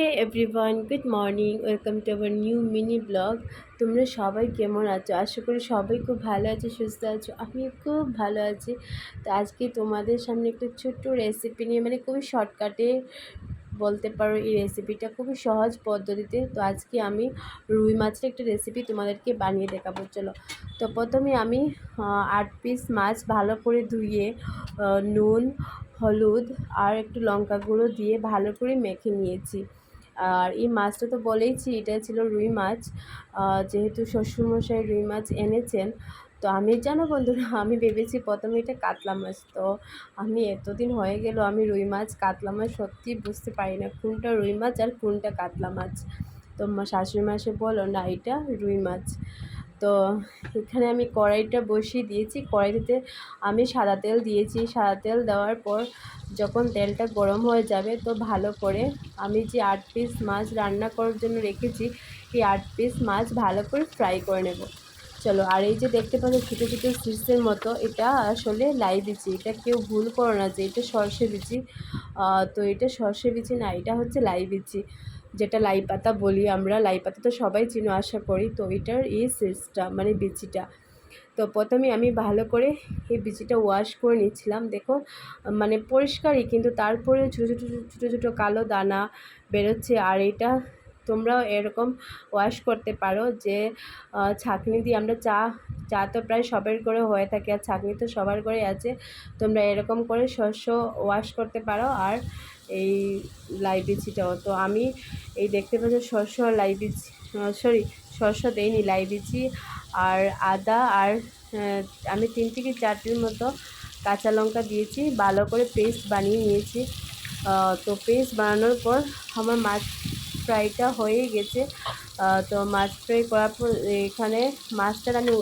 Hey everyone good morning welcome to our new mini blog তোমরা সবাই কেমন আছো? আশা করি সবাই খুব ভালো আছো, সুস্থ আছো। আমি খুব ভালো আছি। তো আজকে তোমাদের সামনে একটা ছোট্ট রেসিপি নিয়ে মানে খুবই শর্টকাটে বলতে পারো এই রেসিপিটা খুবই সহজ পদ্ধতিতে। তো আজকে আমি রুই মাছের একটা রেসিপি তোমাদেরকে বানিয়ে দেখাবো। চলো। তো প্রথমে আমি আট পিস মাছ ভালো করে ধুয়ে নুন, হলুদ আর একটু লঙ্কা গুঁড়ো দিয়ে ভালো করে মেখে নিয়েছি। আর এই মাছটা তো বলেইছি এটা ছিল রুই মাছ। যেহেতু শ্বশুরমশাই রুই মাছ এনেছেন, তো আমি জানো বন্ধুরা, আমি ভেবেছি প্রথমে এটা কাতলা মাছ। তো আমি এতদিন হয়ে গেল আমি রুই মাছ, কাতলা মাছ সত্যি বুঝতে পারি না কোনটা রুই মাছ আর কোনটা কাতলা মাছ। তো শাশুড়ি মাসে বলো না, এটা রুই মাছ। তো এখানে আমি কড়াইটা বসিয়ে দিয়েছি। কড়াইতে আমি সাদা তেল দিয়েছি। সাদা তেল দেওয়ার পর যখন তেলটা গরম হয়ে যাবে তো ভালো করে আমি যে আট পিস মাছ রান্না করার জন্য রেখেছি, এই আট পিস মাছ ভালো করে ফ্রাই করে নেব। চলো, আর এই যে দেখতে পাচ্ছ ছোটো ছোটো সিসের মতো, এটা আসলে লাই বিচি। এটা কেউ ভুল করো না যে এটা সর্ষে বিচি। তো এটা সর্ষে বিচি না, এটা হচ্ছে লাই বিচি। যেটা লাই পাতা বলি আমরা লাই পাতা তো সবাই চিনো, আশা করি। তো এটার এই সিসটা মানে বিচিটা। তো প্রথমে আমি ভালো করে এই বিচিটা ওয়াশ করে নিচ্ছিলাম। দেখো মানে পরিষ্কারই, কিন্তু তারপরে ছোটো ছোটো ছোটো ছোটো কালো দানা বেরোচ্ছে। আর এটা তোমরাও এরকম ওয়াশ করতে পারো যে ছাঁকনি দিয়ে আমরা চা চা তো প্রায় সবার করে হয়ে থাকে, আর ছাঁকনি তো সবার করে আছে। তোমরা এরকম করে শস্য ওয়াশ করতে পারো। আর এই লাই তো আমি এই দেখতে পাচ্ছ শস্য আর লাই সরি শস্য দেইনি লাই আর আদা আর আমি তিন থেকে চারটির মতো কাঁচা লঙ্কা দিয়েছি, ভালো করে পেস্ট বানিয়ে নিয়েছি। তো পেস্ট বানানোর পর আমার মাছ ফ্রাইটা হয়ে গেছে। তো মাছ ফ্রাই করার পর এখানে মাছটা আমি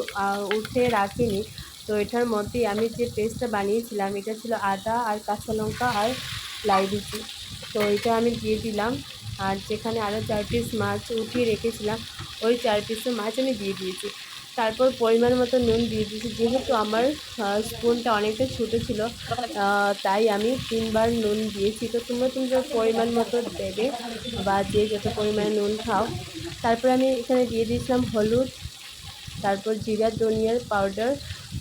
উঠে রাখিনি। তো এটার মধ্যেই আমি যে পেস্টটা বানিয়েছিলাম, এটা ছিল আদা আর কাঁচা লঙ্কা আর লাই বিচি তো এটা আমি দিয়ে দিলাম। আর যেখানে আরও চার পিস মাছ উঠিয়ে রেখেছিলাম, ওই চার পিসের মাছ আমি দিয়ে দিয়েছি। তারপর পরিমাণ মতো নুন দিয়ে দিয়েছি। যেহেতু আমার স্পুনটা অনেকটা ছোটো ছিল তাই আমি তিনবার নুন দিয়েছি। তো তোমরা তোমরা পরিমাণ মতো দেবে বা যে যত পরিমাণে নুন খাও। তারপর আমি এখানে দিয়ে দিয়েছিলাম হলুদ, তারপর জিরা, ধনিয়ার পাউডার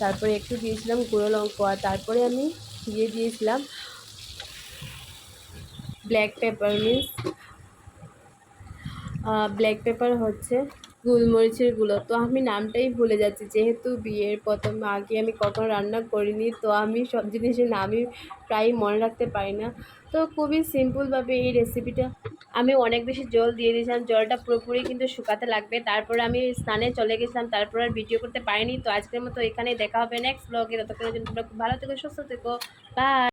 তারপরে একটু দিয়েছিলাম গুঁড়ো লঙ্কা, তারপরে আমি দিয়ে দিয়েছিলাম black pepper means. Black pepper হচ্ছে গোলমরিচের গুঁড়ো। তো আমি নামটাই ভুলে যাচ্ছি। যেহেতু বিয়ের প্রথম আগে আমি কখনো রান্না করিনি, তো আমি সব জিনিসের নামই প্রায় মনে রাখতে পারি না। তো খুবই সিম্পলভাবে এই রেসিপিটা আমি অনেক বেশি জল দিয়ে দিয়েছিলাম। জলটা পুরোপুরি কিন্তু শুকাতে লাগবে। তারপরে আমি স্নানে চলে গেছিলাম। তারপর আর ভিডিও করতে পারিনি। তো আজকের মতো এখানে দেখা হবে নেক্সট ব্লগে ততক্ষণের জন্য তোমরা খুব ভালো থেকো, সুস্থ থেকো। বাই